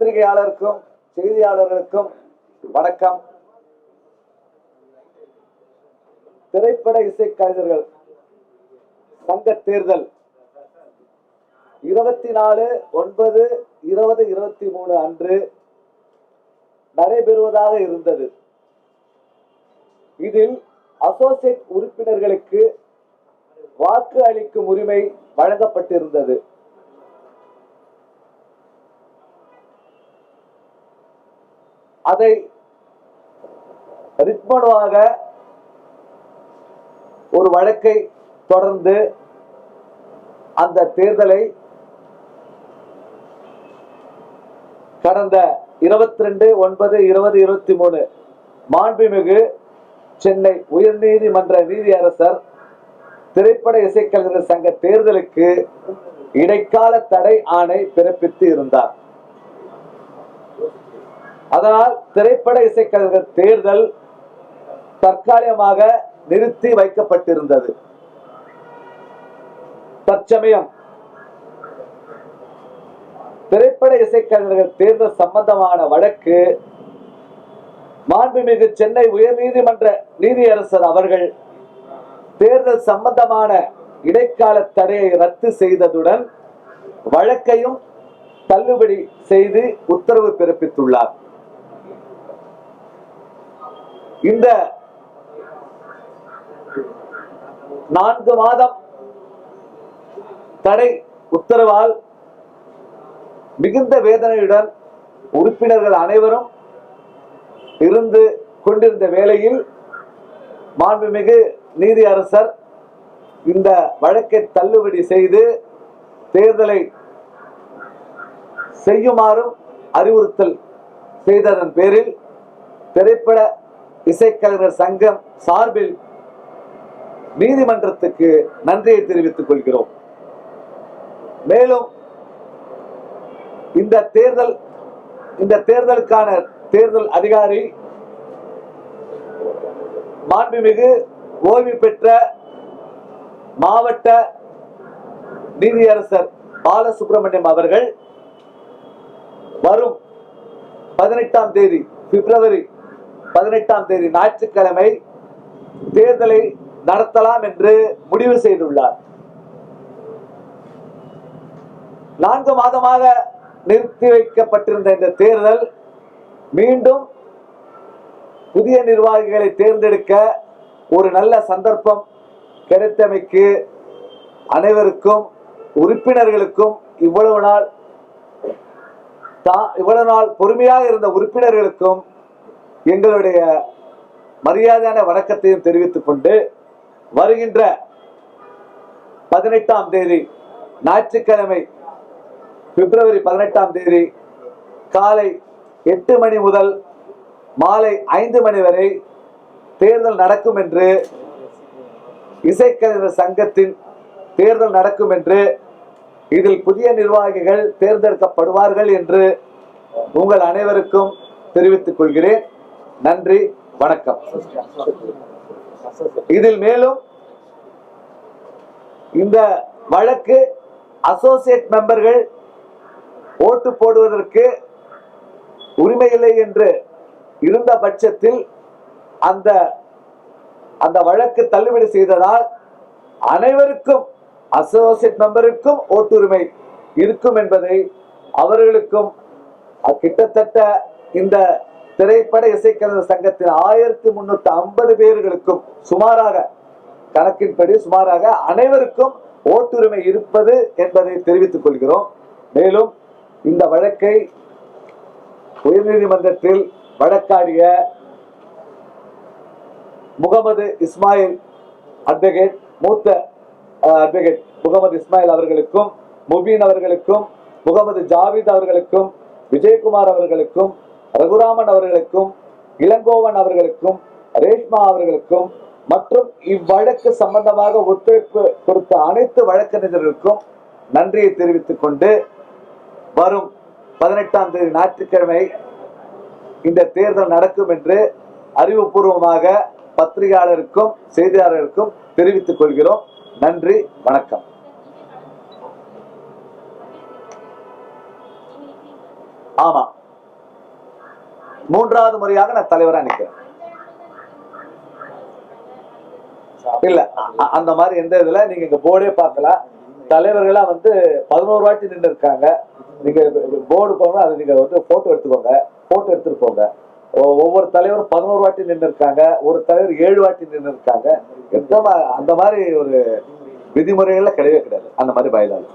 பத்திரிகையாளருக்கும் செய்தியாளர்களுக்கும் வணக்கம். திரைப்பட இசைக்கலைஞர்கள் சங்க தேர்தல் இருபத்தி நாலு ஒன்பது இருபது இருபத்தி மூணு அன்று நடைபெறுவதாக இருந்தது. இதில் அசோசியேட் உறுப்பினர்களுக்கு வாக்கு அளிக்கும் உரிமை வழங்கப்பட்டிருந்தது. அதை ரிட்மனுவாக ஒரு வழக்கை தொடர்ந்து அந்த தேர்தலை கடந்த இருபத்தி ரெண்டு ஒன்பது இருபது இருபத்தி மூணு மாண்புமிகு சென்னை உயர்நீதிமன்ற நீதியரசர் திரைப்பட இசைக்கலைஞர் சங்க தேர்தலுக்கு இடைக்கால தடை ஆணை பிறப்பித்து இருந்தார். அதனால் திரைப்பட இசைக்கலைஞர்கள் தேர்தல் தற்காலிகமாக நிறுத்தி வைக்கப்பட்டிருந்தது. தற்சமயம் திரைப்பட இசைக்கலைஞர்கள் தேர்தல் சம்பந்தமான வழக்கு மாண்புமிகு சென்னை உயர்நீதிமன்ற நீதியரசர் அவர்கள் தேர்தல் சம்பந்தமான இடைக்கால தடையை ரத்து செய்ததுடன் வழக்கையும் தள்ளுபடி செய்து உத்தரவு பிறப்பித்துள்ளார். இந்த நான்கு மாதம் தடை உத்தரவால் மிகுந்த வேதனையுடன் உறுப்பினர்கள் அனைவரும் இருந்து கொண்டிருந்த வேளையில் மாண்புமிகு நீதி அரசர் இந்த வழக்கை தள்ளுபடி செய்து தேர்தலை செய்யுமாறும் அறிவுறுத்தல் செய்ததன் பேரில் திரைப்பட இசைக்கலைஞர் சங்கம் சார்பில் நீதிமன்றத்துக்கு நன்றியை தெரிவித்துக் கொள்கிறோம். மேலும் இந்த தேர்தல் இந்த தேர்தலுக்கான தேர்தல் அதிகாரி மாண்புமிகு ஓய்வு பெற்ற மாவட்ட நீதியரசர் பாலசுப்ரமணியம் அவர்கள் வரும் பதினெட்டாம் தேதி பிப்ரவரி பதினெட்டாம் தேதி ஞாயிற்றுக்கிழமை தேர்தலை நடத்தலாம் என்று முடிவு செய்துள்ளார். நான்கு மாதமாக நிறுத்தி வைக்கப்பட்டிருந்த இந்த தேர்தல் மீண்டும் புதிய நிர்வாகிகளை தேர்ந்தெடுக்க ஒரு நல்ல சந்தர்ப்பம் கிடைத்தமைக்கு அனைவருக்கும் உறுப்பினர்களுக்கும் இவ்வளவு நாள் தா- இவ்வளவு நாள் பொறுமையாக இருந்த உறுப்பினர்களுக்கும் எங்களுடைய மரியாதையான வணக்கத்தையும் தெரிவித்துக் கொண்டு வருகின்ற பதினெட்டாம் தேதி ஞாயிற்றுக்கிழமை பிப்ரவரி பதினெட்டாம் தேதி காலை எட்டு மணி முதல் மாலை ஐந்து மணி வரை தேர்தல் நடக்கும் என்று இசைக்கலைஞர் சங்கத்தின் தேர்தல் நடக்கும் என்று இதில் புதிய நிர்வாகிகள் தேர்ந்தெடுக்கப்படுவார்கள் என்று உங்கள் அனைவருக்கும் தெரிவித்துக் கொள்கிறேன். நன்றி வணக்கம். இதில் மேலும் இந்த வழக்கு அசோசியேட் மெம்பர்கள் ஓட்டு போடுவதற்கு உரிமை இல்லை என்று இருந்த பட்சத்தில் அந்த அந்த வழக்கு தள்ளுபடி செய்ததால் அனைவருக்கும் அசோசியேட் மெம்பருக்கும் ஓட்டுரிமை இருக்கும் என்பதை அவர்களுக்கும் கிட்டத்தட்ட இந்த திரைப்பட இசைக்கலைஞர் சங்கத்தின் ஆயிரத்தி முன்னூத்தி ஐம்பது பேர்களுக்கும் சுமாராக கணக்கின்படி சுமாராக அனைவருக்கும் ஓட்டுரிமை இருப்பது என்பதை தெரிவித்துக் கொள்கிறோம். மேலும் இந்த வழக்கை உயர்நீதிமன்றத்தில் வழக்காடிய முகமது இஸ்மாயில் அட்வொகேட் மூத்த அட்வொகேட் முகமது இஸ்மாயில் அவர்களுக்கும் முபீன் அவர்களுக்கும் முகமது ஜாவித் அவர்களுக்கும் விஜயகுமார் அவர்களுக்கும் ரகுராமன் அவர்களுக்கும் இளங்கோவன் அவர்களுக்கும் ரேஷ்மா அவர்களுக்கும் மற்றும் இவ்வழக்கு சம்பந்தமாக ஒத்துழைப்பு கொடுத்த அனைத்து வழக்கறிஞர்களுக்கும் நன்றியை தெரிவித்துக் கொண்டு வரும் பதினெட்டாம் தேதி ஞாயிற்றுக்கிழமை இந்த தேர்தல் நடக்கும் என்று அறிவுபூர்வமாக பத்திரிகையாளருக்கும் செய்தியாளருக்கும் தெரிவித்துக் கொள்கிறோம். நன்றி வணக்கம். ஆமா. மூன்றாவது முறையாக நான் தலைவரா நிற்கிறேன் இல்ல அந்த மாதிரி எந்த இதுல நீங்க இங்க போர்டே பார்க்கலாம் தலைவர்களா வந்து பதினோரு வாட்டி நின்று இருக்காங்க. நீங்க போர்டு போகணும் அது நீங்க வந்து போட்டோ எடுத்துக்கோங்க. போட்டோ எடுத்துட்டு போங்க. ஒவ்வொரு தலைவரும் பதினோரு வாட்டி நின்று இருக்காங்க. ஒரு தலைவர் ஏழு வாட்டி நின்று இருக்காங்க. எந்த அந்த மாதிரி ஒரு விதிமுறைகள்லாம் கிடையவே கிடையாது. அந்த மாதிரி பயலாது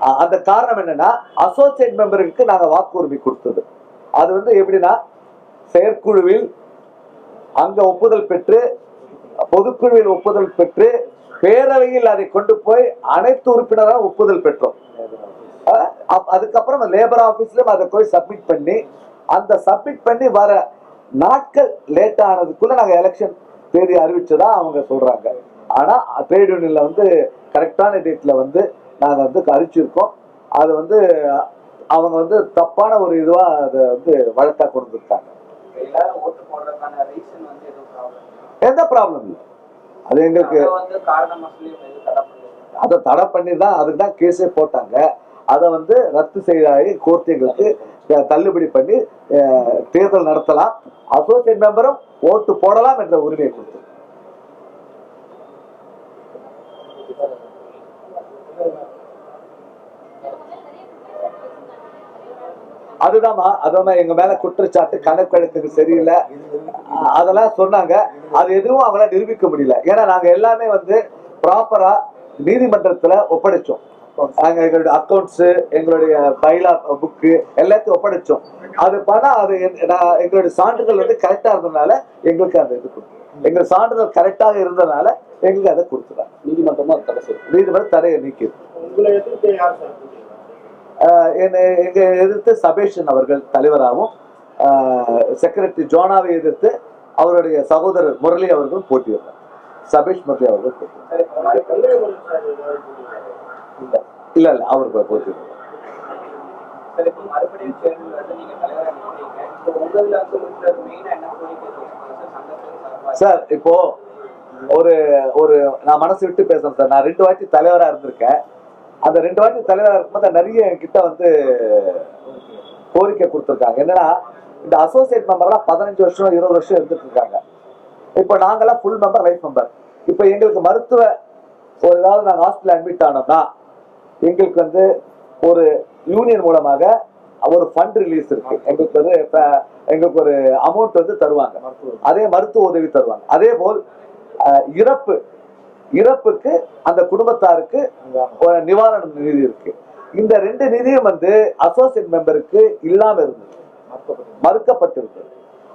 அந்த காரணம் என்னன்னா அசோசியேட் மெம்பருக்கு நாங்கள் வாக்குரிமை கொடுத்தது. அது வந்து எப்படின்னா செயற்குழுவில் அங்க ஒப்புதல் பெற்று பொதுக்குழுவில் ஒப்புதல் பெற்று பேரவையில் அதை கொண்டு போய் அனைத்து உறுப்பினராக ஒப்புதல் பெற்றோம். அப்- அதுக்கப்புறம் லேபர் ஆஃபீஸ்லயும் அதை போய் சப்மிட் பண்ணி அந்த சப்மிட் பண்ணி வர நாட்கள் லேட் ஆனதுக்குள்ள நாங்க எலெக்ஷன் தேதி அறிவிச்சதா அவங்க சொல்றாங்க. ஆனா ட்ரேட் யூனியன்ல வந்து கரெக்டான டேட்ல வந்து நாங்க வந்து அறிவிச்சிருக்கோம் அது வந்து அவங்க வந்து தப்பான ஒரு இதுவா அதை வந்து வழக்கா கொடுத்துருக்காங்க. எந்த ப்ராப்ளம் இல்லை. அது எங்களுக்கு அதை தடை பண்ணி தான் அதுக்கு தான் கேஸே போட்டாங்க. அதை வந்து ரத்து செய்தாகி கோர்ட் எங்களுக்கு தள்ளுபடி பண்ணி தேர்தல் நடத்தலாம். அசோசியேட் மெம்பரும் ஓட்டு போடலாம் என்ற உரிமையை கொடுத்து அதுதாம்மா அதுதான் எங்க மேல குற்றச்சாட்டு கணக்கெடுப்புக்கு சரியில்லை. அதெல்லாம் சொன்னாங்க. அது எதுவும் அவங்களால நிரூபிக்க முடியல. ஏன்னா நாங்க எல்லாமே வந்து ப்ராப்பரா நீதிமன்றத்துல ஒப்படைச்சோம். நாங்க எங்களுடைய அக்கௌண்ட்ஸ் எங்களுடைய பைலா புக்கு எல்லாத்தையும் ஒப்படைச்சோம். அது பண்ணா அது எங்களுடைய சான்றுகள் வந்து கரெக்டா இருந்ததுனால எங்களுக்கு அந்த இது கொடுத்தோம் எங்க சான்றிதழ் கரெக்டாக இருந்ததுனால எங்களுக்கு அதை கொடுத்துறாங்க நீதிமன்றமும் அது தடை செய்யும் நீதிமன்றம் தடையை நீக்கிது எங்க எதிர்த்து சபேஷன் அவர்கள் தலைவராகவும் செக்ரட்டரி ஜோனாவை எதிர்த்து அவருடைய சகோதரர் முரளி அவர்கள் போட்டியிடுறார். சபேஷ் முரளி அவர்கள் போட்டியிடுறார். இல்ல இல்ல அவர் போட்டியிடுறார். என்ன சார் இப்போ ஒரு ஒரு நான் மனசு விட்டு பேசுறேன் சார். நான் ரெண்டு வாட்டி தலைவரா இருந்திருக்கேன். அந்த ரெண்டு வாட்டி தலைவரா இருக்கும்போது நிறைய என்கிட்ட வந்து கோரிக்கை கொடுத்துருக்காங்க. என்னன்னா இந்த அசோசியேட் மெம்பர்லாம் பதினஞ்சு வருஷம் இருபது வருஷம் இருந்துட்டு இருக்காங்க. இப்போ நாங்கெல்லாம் ஃபுல் மெம்பர் லைஃப் மெம்பர் இப்போ எங்களுக்கு மருத்துவ ஒரு ஏதாவது நாங்கள் ஹாஸ்பிட்டல் அட்மிட் ஆனோம்னா எங்களுக்கு வந்து ஒரு யூனியன் மூலமாக ஒரு ஃபண்ட் ரிலீஸ் இருக்கு. எங்களுக்கு வந்து எங்களுக்கு ஒரு அமௌண்ட் வந்து தருவாங்க. அதே மருத்துவ உதவி தருவாங்க. அதே போல் இறப்பு இறப்புக்கு அந்த குடும்பத்தாருக்கு ஒரு நிவாரண நிதி இருக்கு. இந்த ரெண்டு நிதியும் வந்து அசோசியேட் மெம்பருக்கு இல்லாம இருந்தது. மறுக்கப்பட்டிருந்தது.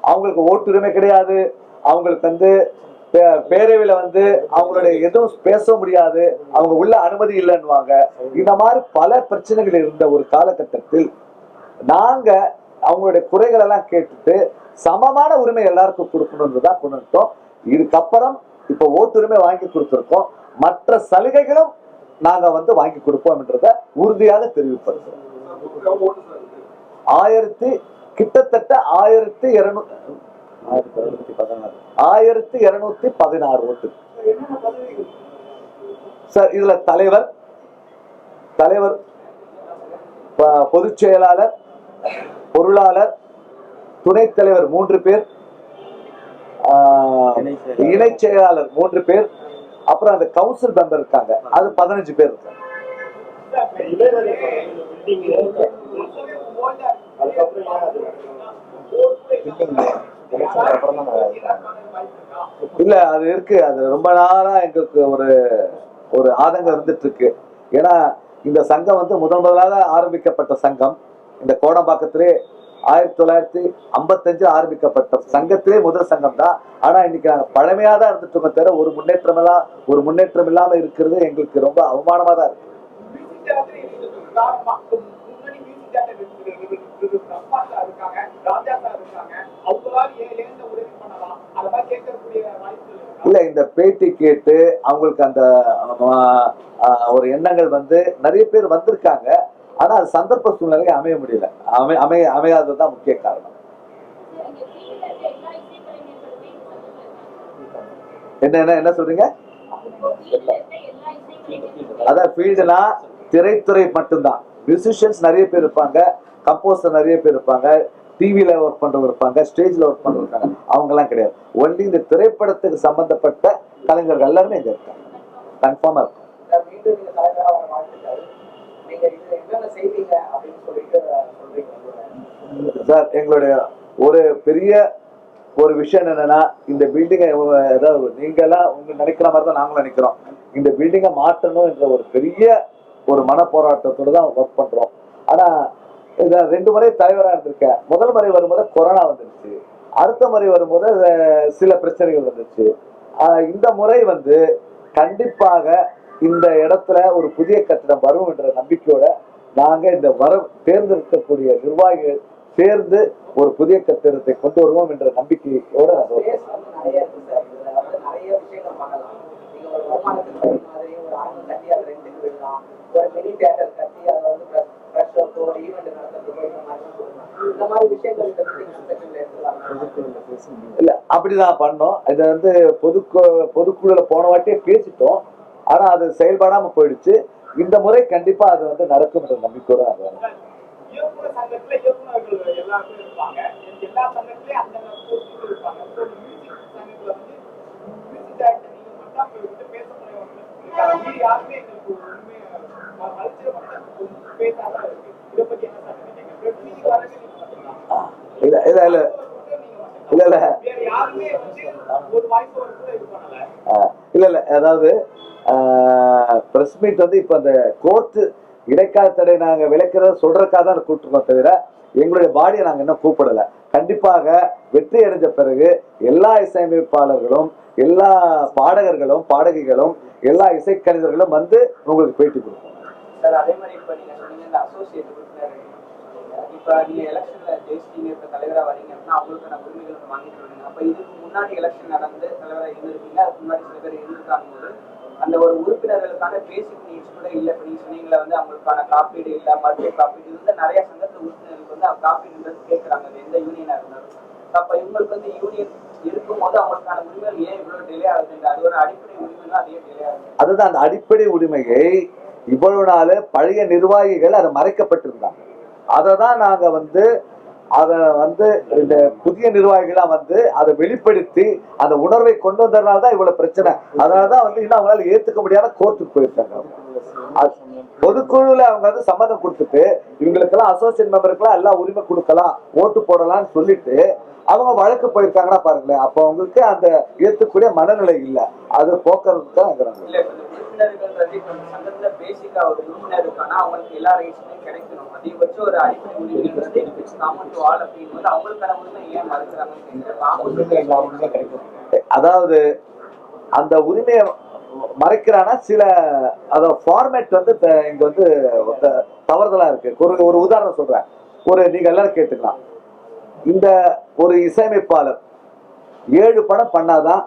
அவங்களுக்கு ஓட்டுரிமை கிடையாது. அவங்களுக்கு வந்து பே- பேரவையில வந்து அவங்களுடைய எதுவும் பேச முடியாது. அவங்க உள்ள அனுமதி இல்லைன்னுவாங்க. இந்த மாதிரி பல பிரச்சனைகள் இருந்த ஒரு காலகட்டத்தில் நாங்க அவங்களுடைய குறைகள் எல்லாம் கேட்டுட்டு சமமான உரிமை எல்லாருக்கும் கொடுக்கணும்னு தான் கொண்டு வந்துட்டோம் இதுக்கப்புறம் இப்ப ஓட்டுரிமை வாங்கி கொடுத்திருக்கோம். மற்ற சலுகைகளும் நாங்க வந்து வாங்கி கொடுப்போம்ன்றத உறுதியாக தெரிவிப்படுகிறோம் ஆயிரத்தி கிட்டத்தட்ட ஆயிரத்தி இருநூத்தி ஆயிரத்தி இருநூத்தி பதினாறு. ஆயிரத்தி இருநூத்தி பதினாறு ஓட்டு. சார் இதுல தலைவர் தலைவர் பொதுச் செயலாளர் பொருளாளர் துணைத் தலைவர் மூன்று பேர். இணை செயலாளர். மூன்று பேர். அப்புறம் அந்த கவுன்சில் மெம்பர் இருக்காங்க. அது பதினஞ்சு பேர் இருக்காங்க. இல்ல அது இருக்கு. அது ரொம்ப நாளா எங்களுக்கு ஒரு ஒரு ஆதங்கம் இருந்துட்டு இருக்கு. ஏன்னா இந்த சங்கம் வந்து முதன் முதலாக ஆரம்பிக்கப்பட்ட சங்கம். இந்த கோடம்பாக்கத்திலே ஆயிரத்தி தொள்ளாயிரத்தி ஐம்பத்தஞ்சு ஆரம்பிக்கப்பட்ட சங்கத்திலே முதல் சங்கம் தான் ஆனா இன்னைக்கு நாங்க பழமையா தான் இருந்துட்டு இருக்கோம் தவிர ஒரு முன்னேற்றம் ஒரு முன்னேற்றம் இல்லாம இருக்கிறது எங்களுக்கு ரொம்ப அவமானமா தான் இருக்கு. இல்ல இந்த பேட்டி கேட்டு அவங்களுக்கு அந்த ஒரு எண்ணங்கள் வந்து நிறைய பேர் வந்திருக்காங்க. ஆனா அது சந்தர்ப்ப சூழ்நிலை அமைய முடியல. அமை அமைய அமையாததுதான் முக்கிய காரணம். என்ன என்ன என்ன சொல்றீங்க? அதான் ஃபீல்டுனா திரைத்துறை மட்டும்தான். மியூசிஷியன்ஸ் நிறைய பேர் இருப்பாங்க கம்போசர் நிறைய பேர் இருப்பாங்க டிவியில ஒர்க் பண்ணுறவங்க இருப்பாங்க ஸ்டேஜ்ல ஒர்க் பண்ணுறவங்க இருக்காங்க அவங்கெல்லாம் கிடையாது. ஒன்லி இந்த திரைப்படத்துக்கு சம்பந்தப்பட்ட கலைஞர்கள் எல்லாருமே இங்க இருக்காங்க. கன்ஃபார்மாக இருக்கும் சார், எங்களுடைய ஒரு பெரிய ஒரு விஷயம் என்னன்னா இந்த பில்டிங்கை ஏதாவது நீங்களாம் உங்க நினைக்கிற மாதிரி தான் நாங்களும் நினைக்கிறோம். இந்த பில்டிங்கை மாற்றணும் என்ற ஒரு பெரிய ஒரு மன போராட்டத்தோடு தான் ஒர்க் பண்றோம். ஆனா இதை ரெண்டு முறை தலைவராக இருந்திருக்கேன். முதல் முறை வரும்போது கொரோனா வந்துருச்சு. அடுத்த முறை வரும்போது சில பிரச்சனைகள் வந்துருச்சு. ஆஹ், இந்த முறை வந்து கண்டிப்பாக இந்த இடத்துல ஒரு புதிய கட்டிடம் வரும் என்ற நம்பிக்கையோட நாங்க இந்த வர தேர்ந்தெடுக்கக்கூடிய நிர்வாகிகள் சேர்ந்து ஒரு புதிய கட்டிடத்தை கொண்டு வருவோம் என்ற நம்பிக்கையோட இல்ல அப்படிதான் பண்ணோம். இதை வந்து பொதுக்கு பொதுக்குழுல போன வாட்டியே பேசிட்டோம். ஆனா அது செயல்படாம போயிடுச்சு. இந்த முறை கண்டிப்பா அது வந்து நடக்கும் என்ற நம்பிக்கையோட இல்ல இல்ல இல்ல. இல்ல இல்ல இல்ல இல்ல அதாவது பிரஸ் மீட் வந்து இப்ப அந்த கோர்ட்டு இடைக்கால தடை நாங்க விளக்கிறத சொல்றதுக்காக தான் கூப்பிட்டுருக்கோம் தவிர எங்களுடைய பாடியை நாங்க இன்னும் கூப்பிடல. கண்டிப்பாக வெற்றி அடைஞ்ச பிறகு எல்லா இசையமைப்பாளர்களும் எல்லா பாடகர்களும் பாடகிகளும் எல்லா இசைக்கலைஞர்களும் வந்து உங்களுக்கு பேட்டி கொடுப்போம். சார் அதே மாதிரி இப்ப நீங்க சொன்னீங்க இந்த அசோசியேட் இப்ப நீங்க எலெக்ஷன்ல ஜெயிச்சிட்டீங்க இப்போ தலைவரா வரீங்க அப்படின்னா அவங்களுக்கான உரிமைகள் வந்து வாங்கிட்டு வரீங்க அப்போ இதுக்கு முன்னாடி எலெக்ஷன் நடந்து தலைவரா இருந்திருக்கீங்க அதுக்கு முன்னாடி சில பேர் இருந்திருக்காங்க. போது அந்த ஒரு உறுப்பினர்களுக்கான பேசிக் நீட்ஸ் கூட இல்ல. இப்போ நீங்கள் சொன்னீங்களே வந்து அவங்களுக்கான காப்பீடு இல்ல மருத்துவ காப்பீடு வந்து நிறைய சங்கத்துல உறுப்பினர்களுக்கு வந்து அவங்க காப்பீடுன்றது கேட்கறாங்க எந்த யூனியனா இருந்தாலும். அப்ப இவங்களுக்கு வந்து யூனியன் இருக்கும்போது அவங்களுக்கான உரிமைகள் ஏன் இவ்வளவு டிலே ஆகுது அது ஒரு அடிப்படை உரிமைகள் அதே டிலே ஆகுது. அதுதான் அந்த அடிப்படை உரிமையை இவ்வளவு நாள் பழைய நிர்வாகிகள் அதை மறைக்கப்பட்டிருந்தாங்க. அதை தான் நாங்க வந்து அதை வந்து இந்த புதிய நிர்வாகிகளா வந்து அதை வெளிப்படுத்தி அந்த உணர்வை கொண்டு வந்ததுனால தான் இவ்வளவு பிரச்சனை. அதனால தான் வந்து இன்னும் அவங்களால ஏத்துக்க முடியாத கோர்ட்டுக்கு போயிருக்காங்க பொதுக்குழுல அவங்க வந்து சம்மதம் கொடுத்துட்டு இவங்களுக்கெல்லாம் அசோசியேட் மெம்பருக்கெல்லாம் எல்லா உரிமை கொடுக்கலாம் ஓட்டு போடலாம்னு சொல்லிட்டு அவங்க வழக்கு போயிருக்காங்கன்னா பாருங்களேன். அப்போ அவங்களுக்கு அந்த ஏத்துக்கூடிய மனநிலை இல்லை. அது போக்குறதுக்கு தான் இருக்கிறாங்க அதாவது அந்த உரிமையை மறைக்கிறானா? சில அத ஃபார்மேட் வந்து இங்க வந்து தவறுதலா இருக்கு. ஒரு ஒரு உதாரணம் சொல்றேன். ஒரு நீங்க எல்லாரும் கேட்டுக்கலாம். இந்த ஒரு இசையமைப்பாளர் ஏழு படம் பண்ணாதான்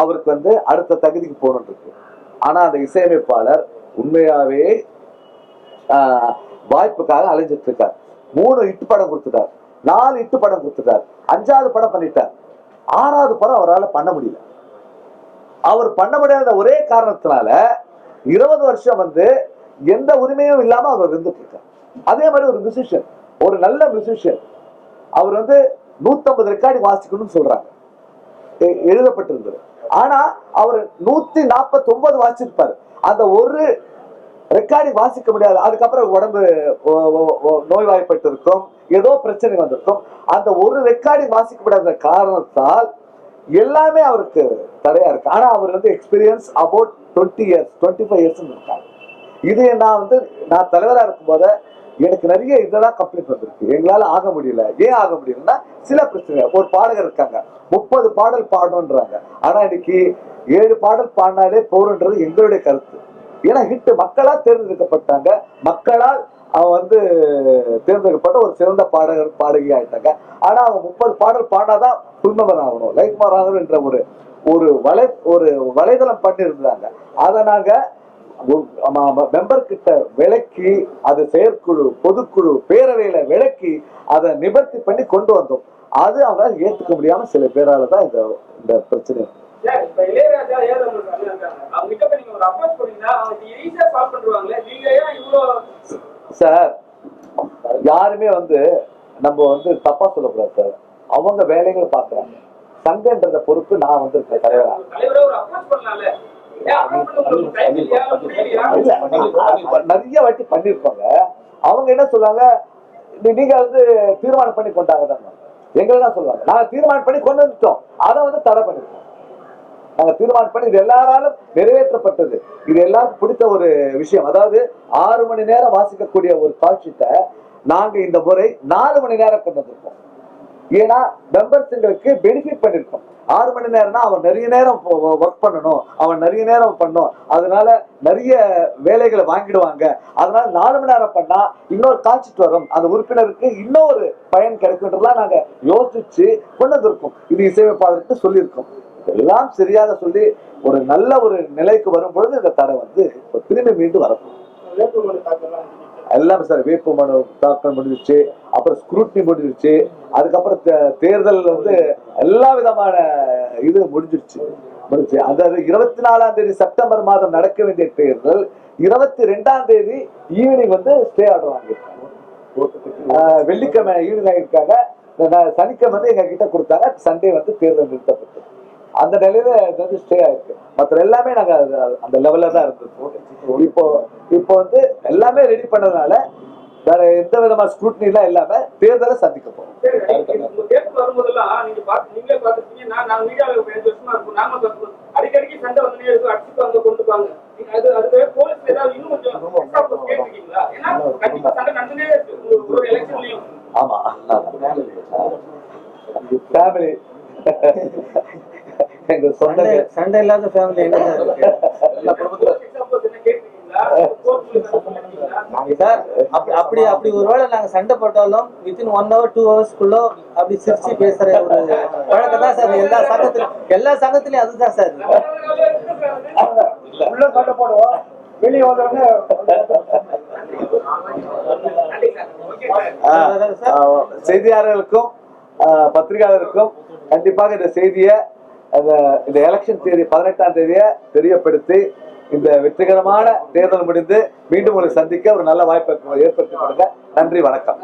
அவருக்கு வந்து அடுத்த தகுதிக்கு போகணும் இருக்கு ஆனா அந்த இசையமைப்பாளர் உண்மையாவே வாய்ப்புக்காக அலைஞ்சிட்டு இருக்கார் மூணு இட்டு படம் கொடுத்துட்டார். நாலு இட்டு படம் கொடுத்துட்டார். அஞ்சாவது படம் பண்ணிட்டார். ஆறாவது படம் அவரால் பண்ண முடியல. அவர் பண்ண முடியாத ஒரே காரணத்தினால இருபது வருஷம் வந்து எந்த உரிமையும் இல்லாம அவர் இருந்துட்டு இருக்கார். அதே மாதிரி ஒரு மியூசிஷியன் ஒரு நல்ல மியூசிஷியன் அவர் வந்து நூத்தம்பது ரெக்கார்டிங் வாசிக்கணும்னு சொல்றாங்க. எ- எழுதப்பட்டிருந்தது. ஆனா அவர் நூத்தி நாற்பத்தி ஒன்பது வாசிச்சிருப்பாரு. அந்த ஒரு ரெக்கார்டிங் வாசிக்க முடியாது. அதுக்கப்புறம் உடம்பு நோய்வாய்ப்பட்டிருக்கும் நோய்வாய்ப்பட்டு இருக்கும் ஏதோ பிரச்சனை வந்திருக்கும். அந்த ஒரு ரெக்கார்டிங் வாசிக்க முடியாத காரணத்தால் எல்லாமே அவருக்கு தடையா இருக்கு. ஆனா அவர் வந்து experience about twenty years twenty five years இருக்காங்க இது நான் வந்து நான் தலைவரா இருக்கும்போது எனக்கு நிறைய இதெல்லாம் கம்ப்ளைண்ட் வந்திருக்கு. எங்களால ஆக முடியல. ஏன் ஆக முடியலன்னா சில பிரச்சனை ஒரு பாடகர் இருக்காங்க. முப்பது பாடல் பாடணுன்றாங்க ஆனா இன்னைக்கு ஏழு பாடல் பாடினாலே போறன்றது எங்களுடைய கருத்து. ஏன்னா ஹிட் மக்களா தேர்ந்தெடுக்கப்பட்டாங்க. மக்களால் அவன் வந்து தேர்ந்தெடுக்கப்பட்ட ஒரு சிறந்த பாடகர் பாடகி ஆயிட்டாங்க. ஆனா அவங்க முப்பது பாடல் பாடினாதான் புல்மவர் ஆகணும். லைஃப்மார் ஆகணும் என்ற ஒரு ஒரு வலை ஒரு வலைதளம் பண்ணியிருந்தாங்க. அதை நாங்க மெம்பர் கிட்ட விளக்கி அது செயற்குழு பொதுக்குழு பேரவையில விளக்கி அதை நிவர்த்தி பண்ணி கொண்டு வந்தோம். அது அவங்களால ஏத்துக்க முடியாம சில பேரால தான் இந்த இந்த பிரச்சனை. இளையராஜா சார் யாருமே வந்து நம்ம வந்து தப்பா சொல்லக்கூடாது சார். அவங்க வேலைகளை பார்க்கறாங்க. சங்கன்றத பொறுப்பு நான் வந்து தலைவரா? நிறைய வாட்டி பண்ணிருப்பாங்க அவங்க என்ன சொல்லுவாங்க நீங்க வந்து தீர்மானம் பண்ணி கொண்டாங்க தான் எங்களை தான் சொல்லுவாங்க நாங்க தீர்மானம் பண்ணி கொண்டு வந்துட்டோம். அதை வந்து தடை பண்ணிருக்கோம். நாங்க தீர்மானம் பண்ணி இது எல்லாராலும் நிறைவேற்றப்பட்டது. இது எல்லாருக்கும் பிடித்த ஒரு விஷயம். அதாவது ஆறு மணி நேரம் வாசிக்கக்கூடிய ஒரு காட்சித்தை நாங்க இந்த முறை நாலு மணி நேரம் கொண்டு வந்திருக்கோம் ஏன்னா மெம்பர்ஸுங்களுக்கு பெனிஃபிட் பண்ணிருக்கோம். ஆறு மணி நேரம்னா அவன் நிறைய நேரம் ஒர்க் பண்ணணும். அவன் நிறைய நேரம் பண்ணும். அதனால நிறைய வேலைகளை வாங்கிடுவாங்க. அதனால நாலு மணி நேரம் பண்ணா இன்னொரு காய்ச்சிட்டு வரும். அந்த உறுப்பினருக்கு இன்னொரு பயன் கிடைக்குன்றதுலாம் நாங்க யோசிச்சு கொண்டு வந்திருக்கோம். இது இசையமைப்பாளருக்கு சொல்லியிருக்கோம். இதெல்லாம் சரியாக சொல்லி ஒரு நல்ல ஒரு நிலைக்கு வரும் பொழுது இந்த தடை வந்து திரும்பி மீண்டும் வரப்போம் எல்லாமே சார் வேட்பு மனு தாக்கல் முடிஞ்சிருச்சு அப்புறம் ஸ்க்ரூட்னி முடிஞ்சிருச்சு அதுக்கப்புறம் தே- தேர்தல் வந்து எல்லா விதமான இது முடிஞ்சிருச்சு. முடிஞ்சு. அதாவது இருபத்தி நாலாம் தேதி செப்டம்பர் மாதம் நடக்க வேண்டிய தேர்தல் இருபத்தி ரெண்டாம் தேதி ஈவினிங் வந்து ஸ்டே ஆர்டர் வாங்கியிருக்காங்க. வெள்ளிக்கிழமை ஈவினிங் ஆகியிருக்காங்க. சனிக்கிழமை வந்து எங்க கிட்ட கொடுத்தாங்க. சண்டே வந்து தேர்தல் நிறுத்தப்பட்டது. அந்த நிலையில இது வந்து ஸ்டே ஆயிருக்கு. மற்ற எல்லாமே நாங்க அது- அந்த லெவல்ல தான் இருந்தோம் இப்போ இப்போ வந்து எல்லாமே ரெடி பண்ணதுனால வேற எந்த விதமான ஸ்க்ரூட்னி எல்லாம் இல்லாம தேர்தலை சந்திக்க போறோம். அடிக்கடிக்கு சண்டை வந்துட்டே இருக்கும் அடிச்சுட்டு வந்து கொண்டுப்பாங்க. நீங்க அது அதுக்கு போலீஸ் ஏதாவது இன்னும் கொஞ்சம் extra force கேட்டிருக்கீங்களா? ஏன்னா கண்டிப்பா சண்டை நடந்துட்டே இருக்கு. ஒரு- ஒரு எலெக்ஷன்லயும் ஆமா. ஃபேமிலி எங்க சொந்த சண்டை சண்டை இல்லாத ஃபேமிலி என்ன சார் அப்படி அப்படி அப்படி ஒருவேளை நாங்க சண்டை போட்டாலும் வித்தின் ஒன் ஹவர் டூ ஹவர்ஸ்க்குள்ள அப்படி சிரிச்சு பேசுற ஒரு பழக்கம் தான் சார். எல்லா சங்கத்திலும் எல்லா சங்கத்திலயும் அதுதான் சார். உள்ள சண்டை போடுவோம். வெளியே வந்தவங்க செய்தியாளர்களுக்கும் பத்திரிகையாளருக்கும் கண்டிப்பாக இந்த செய்தியை அந்த இந்த எலெக்ஷன் தேதி பதினெட்டாம் தேதியை தெரியப்படுத்தி இந்த வெற்றிகரமான தேர்தல் முடிந்து மீண்டும் உங்களை சந்திக்க ஒரு நல்ல வாய்ப்பை ஏற்படுத்தி கொடுங்க. நன்றி வணக்கம்.